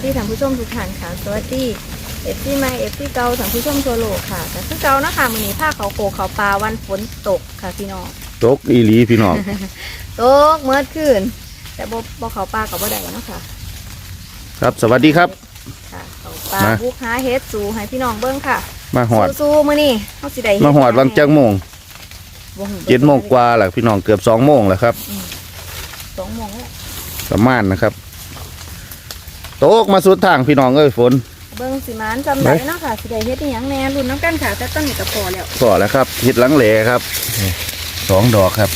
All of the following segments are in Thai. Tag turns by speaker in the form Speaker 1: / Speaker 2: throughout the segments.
Speaker 1: วัสดีค่ะสวัสดีท่านผู้ชมทุกท่านค่ะ สวัสดีเอฟซีใหม่เอฟซีเก่าท่านผู้ชมทั่วโลกค่ะแต่คือเก่านะคะมื้อนี้ภาคเขาโคเขาปลาวันฝนตกค่ะพี่น้อง
Speaker 2: ตกอีหลีพี่น้อง
Speaker 1: ตกเมื่อคืนแต่บ่บ่เขาปลากับบ่ได้เนาะค่ะ
Speaker 2: ครับสวัสดีครับ
Speaker 1: ค่ะเขาปลา
Speaker 2: มา
Speaker 1: บุกหาเฮ็ดสู่ให้พี่น้องเบิ่งค่ะ
Speaker 2: มาหอด
Speaker 1: สู้ๆมื้อนี้เฮาสิได้เฮ็
Speaker 2: มาหอดวังจังโมง
Speaker 1: บ่ฮู้
Speaker 2: เจ็ดโมงกว่าแหละพี่น้องเกือบสองโมงแล้วครับ
Speaker 1: สองโมงแล้ว
Speaker 2: ประมาณนะครับ ตกมาสุดทางพี่น้องเอ้ยฝน
Speaker 1: เบิ่งสิมานจำได้เนาะค่ะสิได้เฮ็ดอีหยังแหน่รุ่นน้ำกันค่ะแต่ตอนนี้ก็พอแล้ว
Speaker 2: พอแล้วครับเห็ดหลังแหลครับนี่สองดอกครับ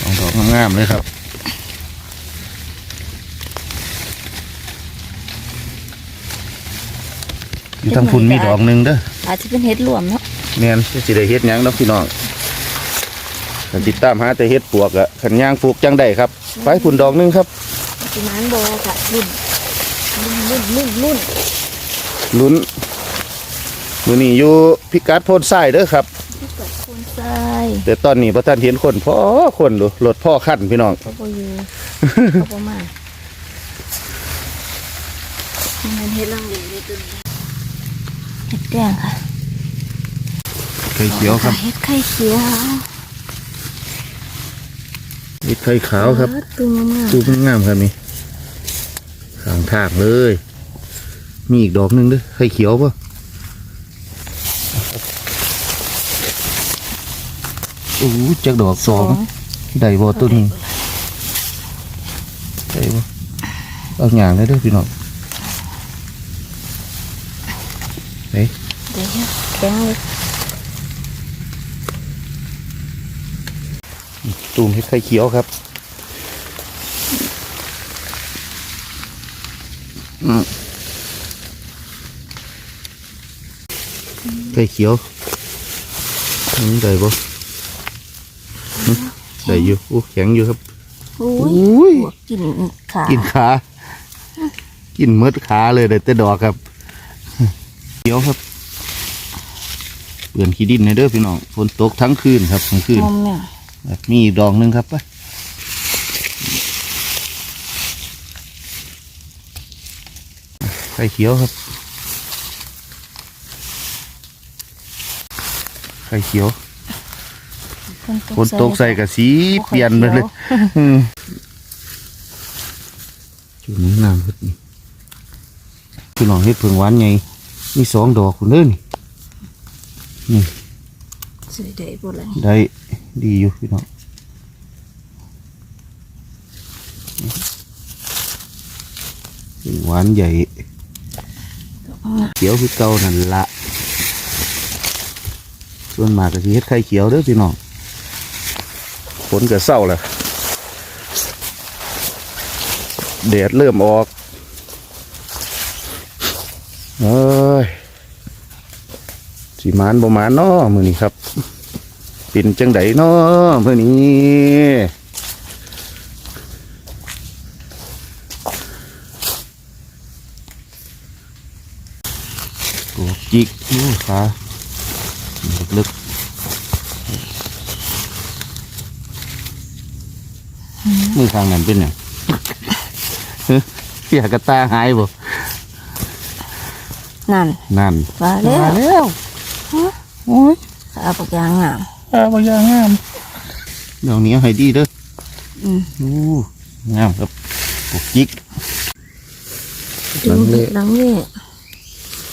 Speaker 2: สองดอกงามๆเลยครับ อยู่ทางพุ่นมีดอกหนึ่งเด้อ
Speaker 1: อาจจะเป็นเฮ็ดรวมเนาะ
Speaker 2: แม่นสิได้เฮ็ดหยังเนาะพี่น้องถ้าติดตามหาแต่เฮ็ดปวกอะขันย่างปลูกจังได้ครับ ไปพุ่นดอกหนึงครับ
Speaker 1: สิมานบ่ค่ะรุ่น รุ่นรุ่นรุ่นรุ่น
Speaker 2: ลุ้นมือนี้อยู่พิกัดโพนไส้เด้อครับ
Speaker 1: ที่เกิดโคนทราย
Speaker 2: แต่ตอนนี้พระท่านเห็นคนพ่อคนดูรถพ่อขั้นพี่น้อง
Speaker 1: เขาบ่อยู่เขาบ่มาเงินเฮ็ดลังเลเลยตัวนี้เฮ็ดแดงค่ะ
Speaker 2: ไข่เขียวครับ
Speaker 1: เฮ็ดไข่เขียว
Speaker 2: นี่ไข่ขาวครับ
Speaker 1: ตุ้มงาม
Speaker 2: ดูงามครับนี่ ข้างทางเลย มีอีกดอกหนึงเด้อไข่เขียวป่ะโอ้โหจักดอกสองได้บ่ตัวนี้ได้บ่เอาอย่างเลยเด้อพี่น้องเฮ้ย
Speaker 1: เดี๋ยวแข็งเลย
Speaker 2: ตูมเห็ดไข่เขียวครับอืม ไข่เขียวอืมได้บ่หึได้อยู่โอ้แข็งอยู่ครับ
Speaker 1: โอ้
Speaker 2: โอ้
Speaker 1: ย
Speaker 2: ย
Speaker 1: พวกกินขา
Speaker 2: กินขา กินเมดขาเลยได้แต่ดอกครับเขียวครับเปลี่ยนขี้ดินในเด้อพี่น้องฝนตกทั้งคืนครับทั้งคืน
Speaker 1: มอมเนี่ย
Speaker 2: มีอีกดอกหนึ่งครับไป ไข่เขียวครับ ไข่เขียวฝนตกใส่กับสีเปลี่ยนไปเลยอืมจุดนี้น้ำเฮ็ดนี่พี่น้องเฮ็ดเพิงหวานไงมีสองดอกคุณเด้อนี่
Speaker 1: สวยได้บ่เลย
Speaker 2: ได้ดีอยู่พี่น้องหวานใหญ่ เขียวคือเก่านั่นละส่วนมากก็สิเฮ็ดไข่เขียวเด้อพี่น้องฝนก็เศร้าแล้วแดดเริ่มออกเอ้ยสีมานบ่มานนาะมือนี้ครับ เป็นจังไดนาะมือนี้ จิกโอ้ขาลึกๆมือข้างนั้นเป็นหยังเสียกระตาหายบ่
Speaker 1: นั่น
Speaker 2: นั่น
Speaker 1: มาแล้ว
Speaker 2: มาแล้วโอ้ย
Speaker 1: ขาปากยางงาม
Speaker 2: อาบยางงามเดี๋ยวนี้ให้ดีเด้อ
Speaker 1: อืม
Speaker 2: โอ้งามครับปกจิกหลังเละ
Speaker 1: หลังเละ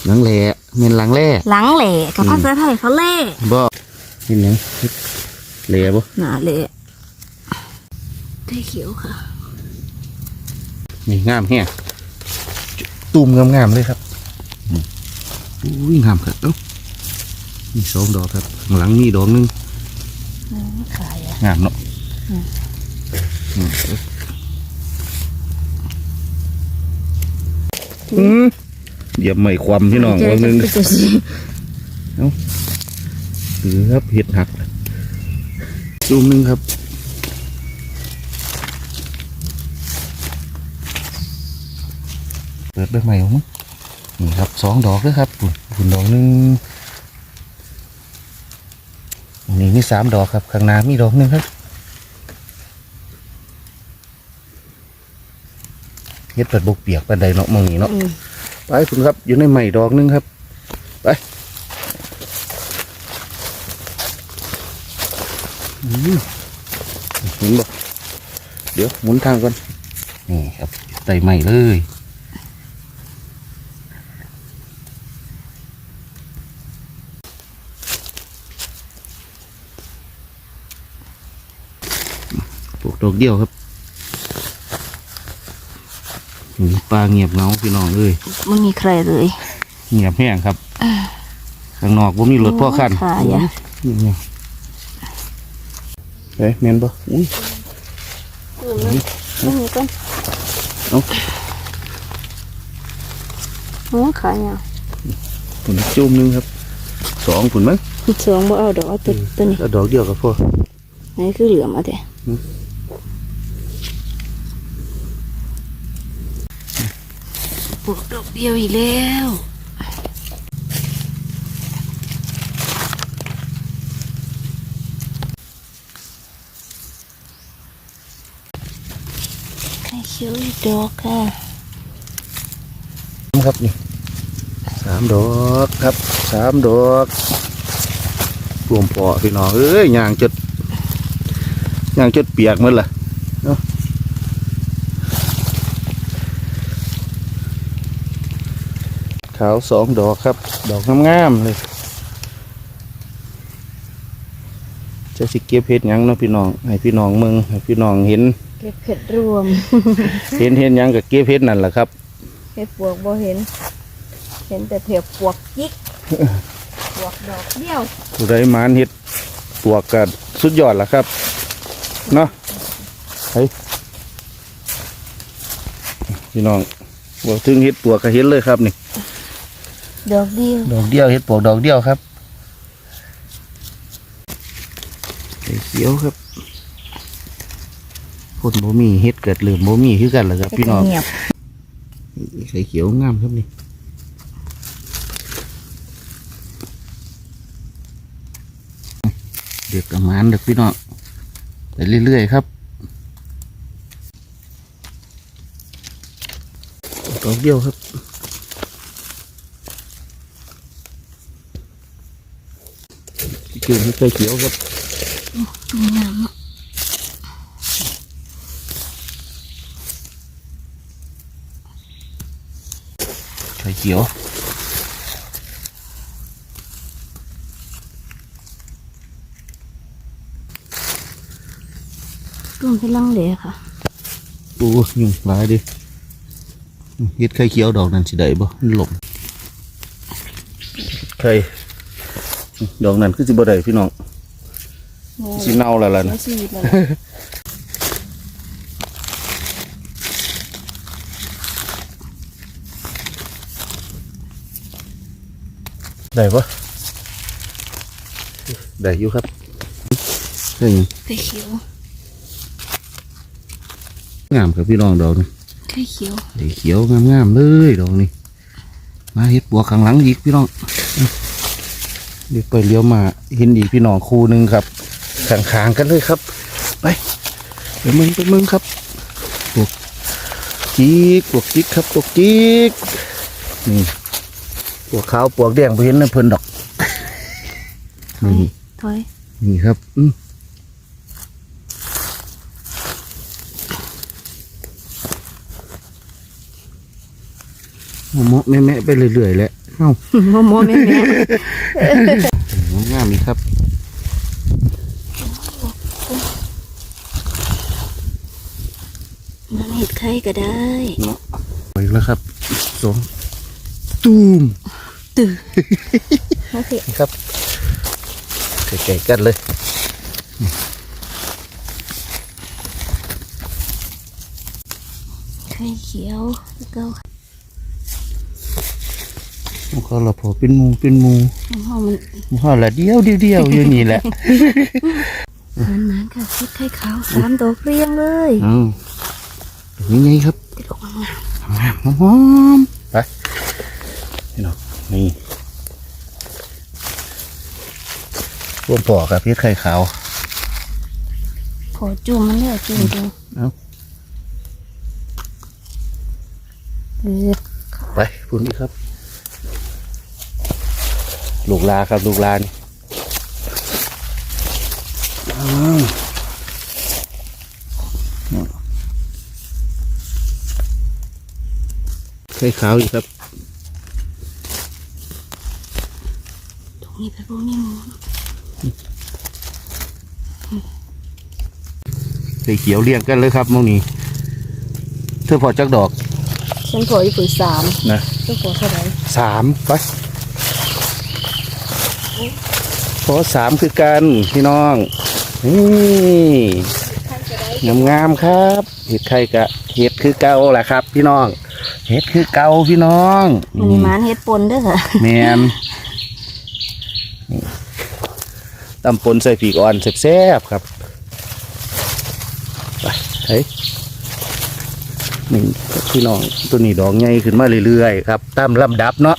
Speaker 2: หลังแหล่ เมียนหลังแหล่
Speaker 1: หลังเละกับภาษาไทยเขาเละ
Speaker 2: บ่เห็นหยังแหล่บ่
Speaker 1: หนาเละไข่เขียวค่ะ
Speaker 2: นี่งามแฮะตูมงามๆเลยครับอืมอุ้ยงามครับเอ้ามีสองดอกครับข้างหลังมีดอกหนึง
Speaker 1: ขายอะ
Speaker 2: งามเนาะ
Speaker 1: อืม
Speaker 2: อืมอืม เดี๋ยวไม่ความพี่น้องว่านึง
Speaker 1: จะสิ
Speaker 2: หรือครับเห็ดหักซูมหนึงครับเปิดด้วยใหม่ของมั้งนี่ครับสองดอกด้วยครับปุ่นปุ่นดอกหนึ่งอันนี้มีสามดอกครับ ข้างหน้ามีดอกหนึ่งครับเฮ็ดเปิดบกเปียกปันใดเนาะมองนี้เนาะ
Speaker 1: อืม
Speaker 2: ไป คุณครับ อยู่ในใหม่ดอกหนึงครับ ไปอืมเห็นบ่เดี๋ยวหมุนทางก่อน นี่ครับไต่ใหม่เลยปลูกดอกเดียวครับนี่ ปลาเงียบเหงาพี่น้องเอ้ย
Speaker 1: ไม่มีใครเลย
Speaker 2: เงียบแห้งครับข้างนอกบ่มีรถพ่อคัน
Speaker 1: โอ้ขายอะ
Speaker 2: นี่ไงเฮ้ยแม่นบ่อุ้ย
Speaker 1: ไม่มีก้น
Speaker 2: เอา
Speaker 1: โอ้ขายอะ
Speaker 2: ผลจุ่มหนึงครับ สองผลมั้ง
Speaker 1: สองบ่เอาดอกเอาตัวตัวนี้
Speaker 2: แล้วดอกเดียวกับพ่อ
Speaker 1: นี่คือเหลือมาแต่
Speaker 2: อืม
Speaker 1: ปลูกดอกเดียวอีกแล้วข่เขียวอีกดอกค่ะ
Speaker 2: ครับนี่สามดอกครับสามดอกรวมปอพี่น้องเอ้ยยางจดยางจดเปียกมันล่ะ ขาวสองดอกครับ ดอกงามๆเลยจะสิเก็บเพชรยังเนาะพี่น้องให้พี่น้องเมืองให้พี่น้องเห็น
Speaker 1: เก็บเผ็ดรวม
Speaker 2: เห็นเห็นหยังกับเก็บเพชรนั่นแหละครับ
Speaker 1: เห็ดปวกบ่เห็น เห็นแต่เห็ดปวกยิกปวกดอกเดียว
Speaker 2: ผู้ใดหมานเห็ดปวกกัสุดยอดละครับเนาะเฮ้ยพี่น้องบอกถึงเห็ดปวกก็เห็นเลยครับนี่
Speaker 1: ดอกเดียว
Speaker 2: ดอกเดียวเห็ดปวกดอกเดียวครับไข่เขียวครับคนบ่มีเห็ดเกิดเหลือมบ่มีคือกันแหละครับพี่น้อง
Speaker 1: เงียบ
Speaker 2: ไข่เขียวงามครับนี่เด็กกับหมานเด็กพี่น้องไปเรื่อยๆครับดอกเดียวครับ เกี่ยวกับไข่เขียวครับ
Speaker 1: งามอะ
Speaker 2: ไข่เขียว
Speaker 1: ต้นกำลังเหลยค่ะ
Speaker 2: โอ้ยุ่งหลายดิเฮ็ดไข่เขียวดอกนั้นสิได้บ่มันหลงไข่ ดอกนั้นคือสิบ่ได้พี่น้องสิเน่าแล้วล่ะ
Speaker 1: ไม่
Speaker 2: นะ
Speaker 1: ชีวิตเลย
Speaker 2: ได้ปะได้อยู่ครับเฮ้ย
Speaker 1: ไข่เขียว
Speaker 2: งามครับพี่น้องดอกนี้
Speaker 1: ไข่เขียว
Speaker 2: ไข่เขียวงามๆเลยดอกนี้มาเฮ็ดปัวข้างหลังอีกพี่น้อง เดี๋ยวไปเลี้ยวมาเห็นอีกพี่น้องคู่หนึ่งครับข้างๆกันเลยครับ ไปไปมึงไปมึงครับปวกจิกปวกจิกครับปวกจิกนี่ปวกขาวปวกแดงไปเห็นนะเพิ่นดอกนี่
Speaker 1: ถอย
Speaker 2: นี่ครับ อืมโมะแม่แม่ๆไปเรื่อยๆแหละ เอ้า
Speaker 1: โมโมแม่แม่
Speaker 2: งามนี่ครับ
Speaker 1: มันเห็ดไข่ก็ได้
Speaker 2: เนาะไปแล้วครับสองตูม
Speaker 1: ตื่นมาสิ
Speaker 2: นี่ครับไก่ๆกันเลย
Speaker 1: ไข่เขียวแล้วก็
Speaker 2: มันก็ละพอเป็นมูเป็นมู
Speaker 1: ห้องมัน
Speaker 2: มันก็ละเดียวเดียวเดียวอยู่นี่แหละ
Speaker 1: มันนั้นค่ะเห็ดไข่ขาวสามดอกเรียงเลย
Speaker 2: อ้านี่ไงครับ
Speaker 1: ดอกงาม
Speaker 2: งามหอมๆไปนี่เนาะนี่รวมปอกกับพชรไข่ขาว
Speaker 1: ขอจุ่มมันเลยจุ่มจุ่ม
Speaker 2: เอา
Speaker 1: เออ
Speaker 2: ไปพุ่นอีกครับ ลูกลาครับลูกลานี่อ้าวไข่ขาวอีกครับ
Speaker 1: ตรงนี้ไปพวกนี้หมู
Speaker 2: ไข่เขียวเรียงกันเลยครับมองนี้เธอพอจักดอก
Speaker 1: ฉันขออีกปุ๋ยสาม
Speaker 2: นะ
Speaker 1: ฉันขอเท่าไหร่
Speaker 2: สามไป ขอสามคือกันพี่น้อง นี่งามงามๆครับ เห็ดไข่กะเห็ดคือเก่าแหละครับ พี่น้อง เห็ดคือเก่าพี่น้อง
Speaker 1: มันนี่หมานเฮ็ดปนเด้อค่ะ
Speaker 2: แมนนี่ตำปนใส่ปีกอ่อนแซ่บๆครับไปเฮ้ยนี่พี่น้องตัวนี้ดอกใหญ่ขึ้นมาเรื่อยๆครับ ตามลำดับเนาะ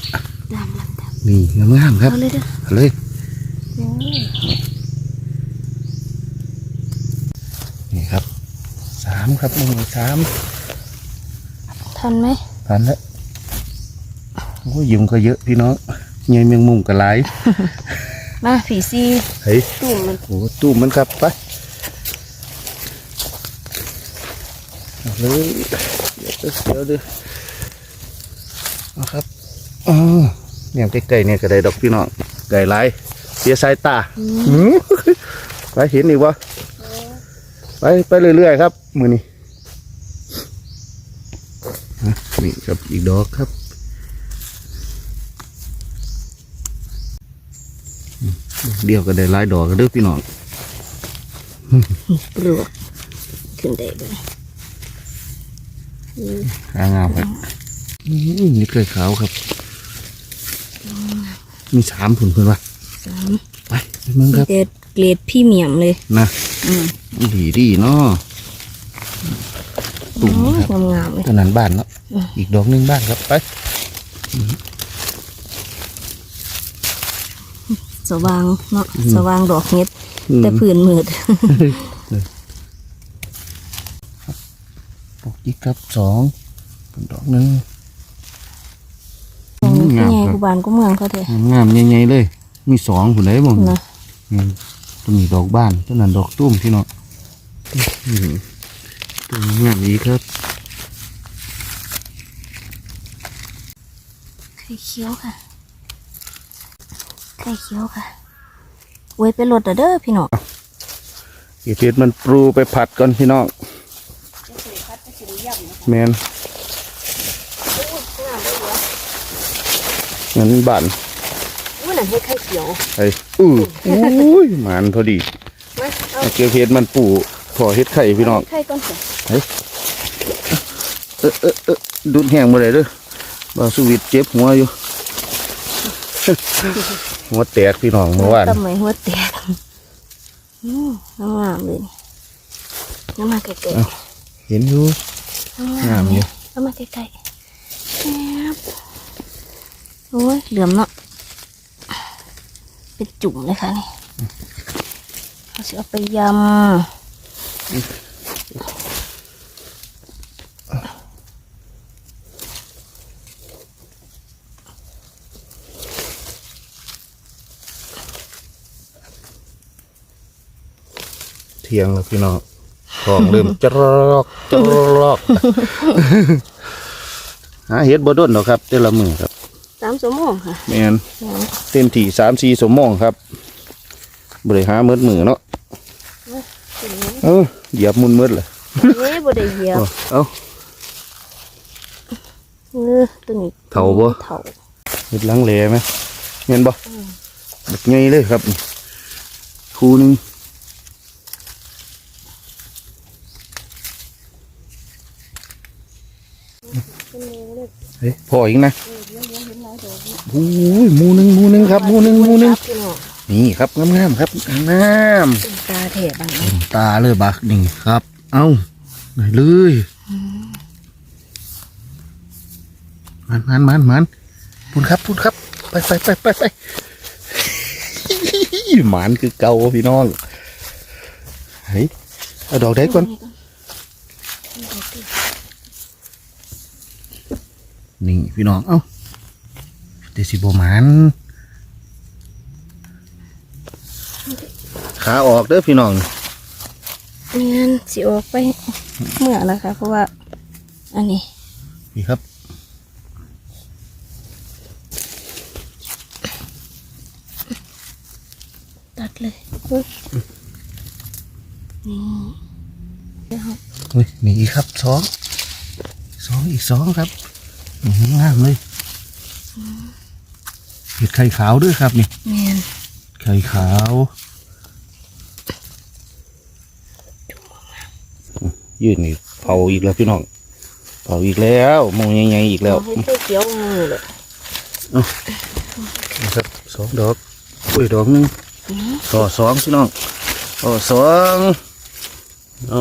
Speaker 1: ดำลำดับ
Speaker 2: นี่งามๆครับ
Speaker 1: เอาเลยเด้อ
Speaker 2: เอาเลย
Speaker 1: โอ้ย
Speaker 2: นี่ครับสามครับหนึ่งสาม
Speaker 1: ทันไหม
Speaker 2: พันแล้วโอ้ยยุงก็เยอะพี่น้องเงยเมียงมุมก็หลาย
Speaker 1: มาผีซี
Speaker 2: เฮ้ย
Speaker 1: ตุ่มมัน
Speaker 2: โอ้ตู้มมันครับไปเอาเลยเดี๋ยวเดี๋ยวเดี๋ยวเอาครับอ๋อเนี่ยใกล้ๆเนี่ยก็ได้ดอกพี่น้องไก่หลายเสียสายตาหืมไปเห็นอีกวะ ไปไปเรื่อยๆครับ มือนี้อะนี่ครับอีกดอกครับอืมดอกเดียวก็ได้หลายดอกกันเด้อพี่น้อง
Speaker 1: ปลวกขึ้นได้เลยอืม
Speaker 2: ขางามครับอืมนี่เคยขาวครับ มีสามผุนเพื่อนวะ
Speaker 1: สาม
Speaker 2: ไปไปมึงครับ
Speaker 1: เกรดเกรดพี่เหมียมเลย
Speaker 2: นะ
Speaker 1: อืม
Speaker 2: ดีดีเนาะตุ่มครับ
Speaker 1: โอ้ยงามๆเลย
Speaker 2: ตอนนั้นบ้านเนาะอีกดอกหนึงบ้านครับไป
Speaker 1: สว่างเนาะสว่างดอกเห็ด
Speaker 2: อืม
Speaker 1: แต่พื้นมืด
Speaker 2: ปกอีกครับสองเป็นดอกหนึง
Speaker 1: ตรงนี้
Speaker 2: งาม
Speaker 1: ไง
Speaker 2: ครับ
Speaker 1: กูบานกูเมืองเขาเถอะ
Speaker 2: งามใหญ่ๆเลย มีสองผุนได้บ่
Speaker 1: นะ
Speaker 2: อืม ตัวนี้ดอกบ้านตัวนั้นดอกตุ้มพี่น้องอืมตัวนี้งามอีกครับ
Speaker 1: ไข่เขียวค่ะไข่เขียวค่ะไว้ไปรถเด้อเด้อพี่น้อง
Speaker 2: อีเทียมันปรูไปผัดก่อนพี่น้องแมนงั้นบ้าน
Speaker 1: อุ้ยนั่นเฮ็ดไข่เขียว
Speaker 2: ไอ้อู้อุ้ยหมานพอดี
Speaker 1: มาเอา
Speaker 2: เกี่ยวเฮ็ดมันปูพอเฮ็ดไข่พี่น้อง
Speaker 1: ไข่ก่อนสิ
Speaker 2: เออเออเออดุดแห้งบ่ได้เด้อบ่าสวิตเจ็บหัวอยู่หัวแตกพี่น้องเมื่อวาน
Speaker 1: ตำไมหัวแตกอืมงามเลยน้ำมาใกล้
Speaker 2: เอ้าเห็นอยู่งามอยู่
Speaker 1: น้ำมาใกล้ๆแอบโอ้ยเหลือมเนาะ เป็นจุ่มเลยค่ะนี่เขาจะเอาไปยำ
Speaker 2: เที่ยงแล้วพี่น้องท้องเริ่มจะรอกจะรอกหาเฮ็ดบ่ด้นหรอกครับแต่ละมือครับ
Speaker 1: สามชั่วโมงค่ะ
Speaker 2: แม่นเต็มที่สามสี่สมองครับบริหาเมืดมือเนาะเออเหยียบมุนมืดเลย
Speaker 1: เฮ้ยบ่ได้เหยียบ
Speaker 2: เอาเอา
Speaker 1: เออตัวนี้
Speaker 2: เถาบ่
Speaker 1: เถา
Speaker 2: เฮ็ดหลังแหลไหมเห็นบ่แบบไงเลยครับคูหนึงเฮ้ยพออีกนะ โอ้ยหมูหนึงหมูหนึงครับหมูหนึงหมูหนึง
Speaker 1: พี่น้อง
Speaker 2: นี่ครับงามๆครับงาม
Speaker 1: เป็นตาแถบบัง
Speaker 2: ๆตาเลยบักนี่ครับ เอาไหนเลยมันมันมันมันพูนครับพูนครับ ไปไปไปไปไปหมานคือเก่าพี่น้องเฮ้ยเอาดอกได้ก่อนนี่พี่น้อง เอ้า เดสิบหมันขาออกเด้อพี่น้อง
Speaker 1: เนียนสิออกไปเมื่อนะคะเพราะว่า อันนี้
Speaker 2: นี่ครับ
Speaker 1: ตัดเลยอุ๊ยนี่เดี๋ยว
Speaker 2: เฮ้ยมีอีกครับสองสองอีกสองครับอื้อหืองามเลย เห็ดไข่ขาวด้วยครับนี่
Speaker 1: เนียน
Speaker 2: ไข่ขาวยืดนี่เผาอีกแล้วพี่น้องเผาอีกแล้วมองยังไงอีกแล้ว
Speaker 1: เอาให้เขียวๆมือเลย
Speaker 2: นะครับสองดอกอุ้ยดอกหนึงต่อสองพี่น้องต่อสองเอา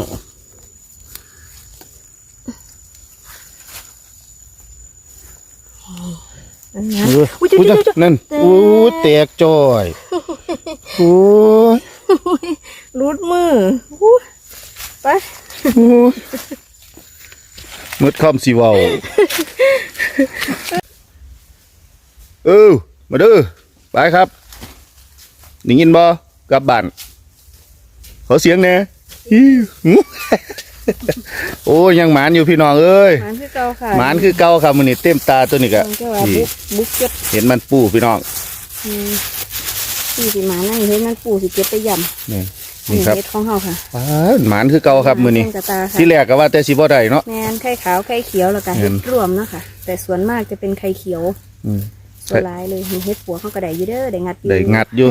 Speaker 1: อันนี้
Speaker 2: เออ
Speaker 1: อุ้ยจุ๊
Speaker 2: อุ้ย
Speaker 1: จุ๊จุ๊
Speaker 2: นั่นอู้แตกจอยโอ้ย
Speaker 1: รูดมืออุ๊ยไป
Speaker 2: โอ้ยมืดคำสิเว้าเออมาเด้อไปครับได้ยินบ่กลับบ้านขอเสียงแหน่อิ๊วหู โอ้ยยังหมานอยู่พี่น้องเอ้ย
Speaker 1: หมานคือเก่าค่ะ
Speaker 2: หมานคือเก่าครับมันนี่เต็มตาตัวนี้กะ
Speaker 1: มันก็ว่าบุกบุกเก็บ
Speaker 2: เห็นมันปูพี่น้อง
Speaker 1: อืมนี่สิหมานั่งเห็นมันปู่สิเก็บไปยำ
Speaker 2: นี่
Speaker 1: อัน
Speaker 2: นี่
Speaker 1: นี้
Speaker 2: ครับ
Speaker 1: เฮ็ดของเฮาค่ะ
Speaker 2: ป้าดหมานคือเก่าครับมือนี้
Speaker 1: เส้กระตาค่ะ
Speaker 2: ที่แรกก็ว่าแต่สิบ่ได้เนาะ
Speaker 1: แมนไข่ขาวไข่เขียวแล้วก็
Speaker 2: เห็
Speaker 1: เห็
Speaker 2: น
Speaker 1: ดรวมเนาะค่ะ แต่ส่วนมากจะเป็นไข่เขียว
Speaker 2: อืม
Speaker 1: ส่วนหลายเลยมีเห็ดปัวเขาก็ได้อยู่เด้อได้งัดอยู่
Speaker 2: ได้งัดอยู่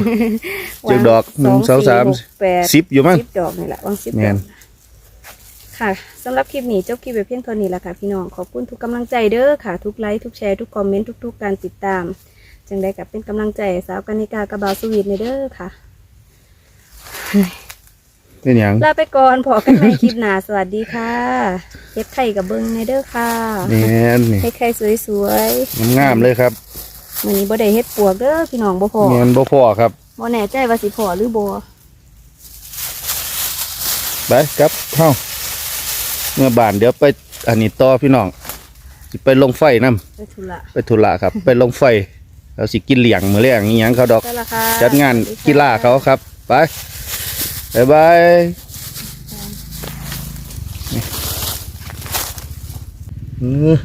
Speaker 1: วาง
Speaker 2: เจอดอกหนึ่งสองสาม
Speaker 1: หกแปด
Speaker 2: สิบอยู่มั้ง
Speaker 1: สิบดอกนี่แหละวางสิบ
Speaker 2: แม่
Speaker 1: ดอนก ค่ะสำหรับคลิปนี้จบคลิปไปเพียงเท่านี้ละค่ะพี่น้องขอบคุณทุกกำลังใจเด้อค่ะทุกไลค์ทุกแชร์ทุกคอมเมนต์ทุก ๆ การติดตาม จังได้กับเป็นกำลังใจให้สาวกันิกากระบาวสวีทในเด้อค่ะ
Speaker 2: เป็นหยัง
Speaker 1: ลาไปก่อนพอกันในคลิปหน้าสวัสดีค่ะเฮ็ดไข่กับเบิ้งในเด้อค่ะ
Speaker 2: แม่นนี่
Speaker 1: เฮ็ดไข่สวย
Speaker 2: งามๆเลยครับ
Speaker 1: ๆมื้อนี้บ่ได้เฮ็ดปวกเด้อพี่น้องบ่พอ
Speaker 2: แม่นบ่พอครับ
Speaker 1: บ่แน่ใจว่าสิพอหรือบ่
Speaker 2: ไปครับเฮา เมื่อบ้านเดี๋ยวไปอันนี้ต่อพี่น้องสิไปลงไฟนํ
Speaker 1: ไปธุระ
Speaker 2: ไปธุระครับ ไปลงไฟเราสิกินเหลียงมื้อแรงอีหยังเขาดอก
Speaker 1: ได้ละค่ะ
Speaker 2: จัดงาน
Speaker 1: สวัสดีค่ะ
Speaker 2: กีฬาเขาครับ ไปบ๊ายบายนี่เออ